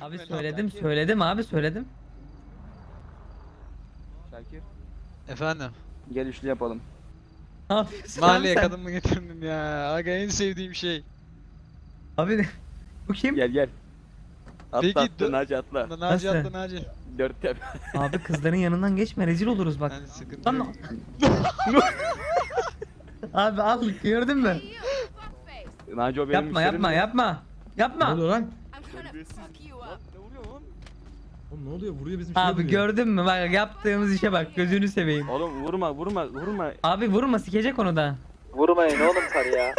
Abi söyledim söyledim abi söyledim. Şakir. Efendim. Gel üçlü yapalım. Ne yapıyorsun Mahalleye abi sen? kadın mı getirdin ya? Aga en sevdiğim şey. Abi bu kim? Gel gel. Atla Peki, atla dur. Naci atla. Naci Nasıl? attı Naci. Dört yap. Abi kızların yanından geçme rezil oluruz bak. Yani sıkıntı Lan yok. abi al gördün mü? Naci o benim Yapma müşterim yapma yapma. Yapma. Ne oluyor lan? Ne oğlum? Oğlum ne oluyor? Vuruyor bizim Abi vuruyor. gördün mü bak yaptığımız işe bak gözünü seveyim. Oğlum vurma vurma vurma. Abi vurma sikecek onu da. Vurmayın oğlum sarı ya.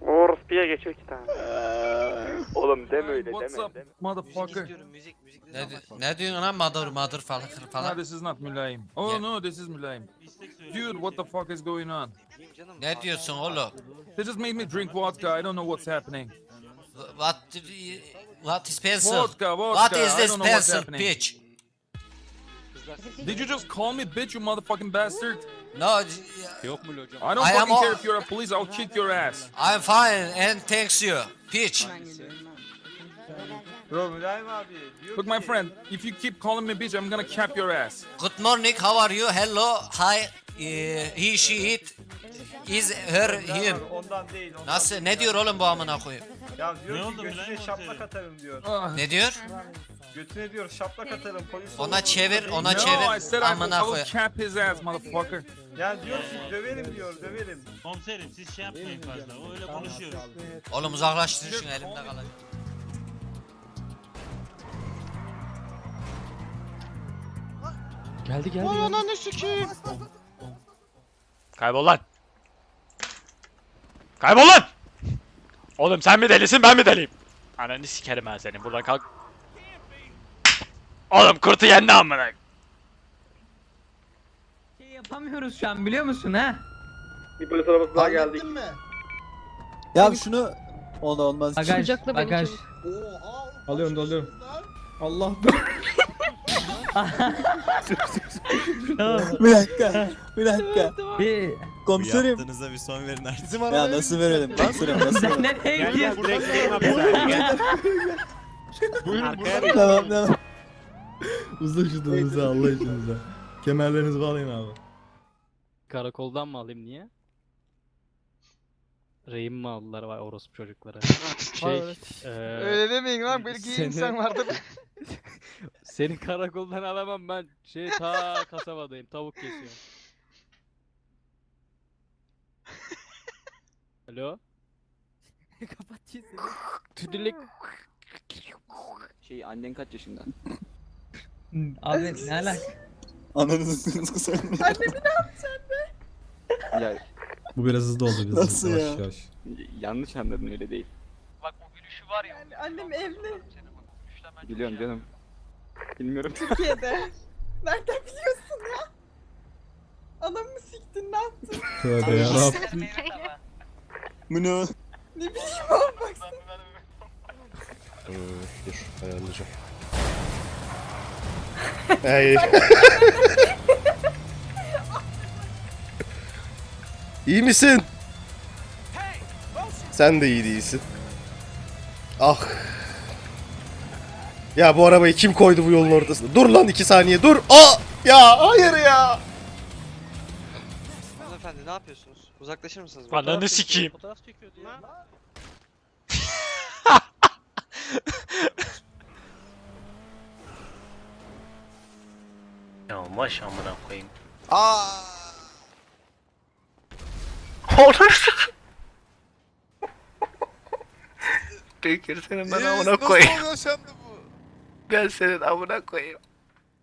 Orospu'ya geçiyor iki tane. oğlum deme öyle What's deme. up, deme. motherfucker? Ne, di- ne diyorsun lan mother mother falan Nah, falan. this is not Mülayim. Oh Yeah. no, this is Mülayim. Dude, what the fuck is going on? Ne diyorsun oğlum? They just made me drink vodka. I don't know what's happening. What you- what is pencil? Vodka, vodka. What is this pencil bitch? Did you just call me bitch, you motherfucking bastard? No, Yok mu hocam? I don't I am fucking care if you're a police. I'll kick your ass. I'm fine and thanks you. Bitch. Bro Mülayim abi. diyor Look, my friend, if you keep calling me bitch, I'm gonna cap your ass. Good morning, how are you? Hello, hi. eh, he, she, it. Is her, him. Ondan değil. Ondan. Nasıl? Ne diyor oğlum bu amına koyayım? Ya diyor ki götüne şaplak atarım diyor. Ah. Ne diyor? Götüne diyor şaplak atarım polis Ona çevir, ona no, çevir. Said I will, Amına I will koyayım. cap his ass, motherfucker. Yani diyor ki döverim diyor döverim. Komiserim siz şey yapmayın fazla. O öyle konuşuyor. Oğlum uzaklaştır şunu elimde kalacak. Geldi geldi. Vay ananı Kaybol lan. Kaybol lan. Oğlum sen mi delisin ben mi deliyim? Ananı sikerim ben senin. Buradan kalk. Oğlum kurtu yendi amına. Şey yapamıyoruz şu an biliyor musun ha? Bir polis arabası daha geldi. Ya şunu... O da olmaz. Bagaj, bagaj. Alıyorum da alıyorum. Allah Tamam. Bir dakika. Bir dakika. Bir Komiserim. Yaptığınıza bir son verin artık. Ya nasıl verelim? Komiserim nasıl verelim? nereye gidiyorsun? Tamam tamam. Uzun şutunuzu Allah işinize. Kemerlerinizi bağlayın abi. Karakoldan mı alayım niye? Rehim mi aldılar vay orospu çocuklara? Şey, eee, Öyle demeyin lan belki Seni- insan vardır. Seni karakoldan alamam ben şey ta kasabadayım tavuk kesiyorum. Alo? Kapat sesini. Tüdülük. Şey annen kaç yaşında? Abi ne alaka? Ananızı söyle. Ya Bu biraz hızlı oldu bizim. Nasıl yavaş ya? Yavaş. yanlış anladın öyle değil. Bak bu gülüşü var ya. Annem evli Biliyorum canım. Bilmiyorum. Türkiye'de. Nereden biliyorsun ya? Anamı siktin ne yaptın? Tövbe yarabbim. Bunu. Ne bileyim oğlum baksana. dur ayarlayacağım. Hayır. iyi misin? Sen de iyi değilsin. Ah. Ya bu arabayı kim koydu bu yolun ortasına? Dur lan iki saniye dur. Aa! Ya hayır ya. Hanımefendi ne yapıyorsunuz? Uzaklaşır mısınız? Ananı sikeyim. Fotoğraf çekiyordu ya. Ya maş amına koyayım. Aa! Tükürsene Ben amına koyayım. Nasıl yaşandı bu? Ben senin amına koyayım.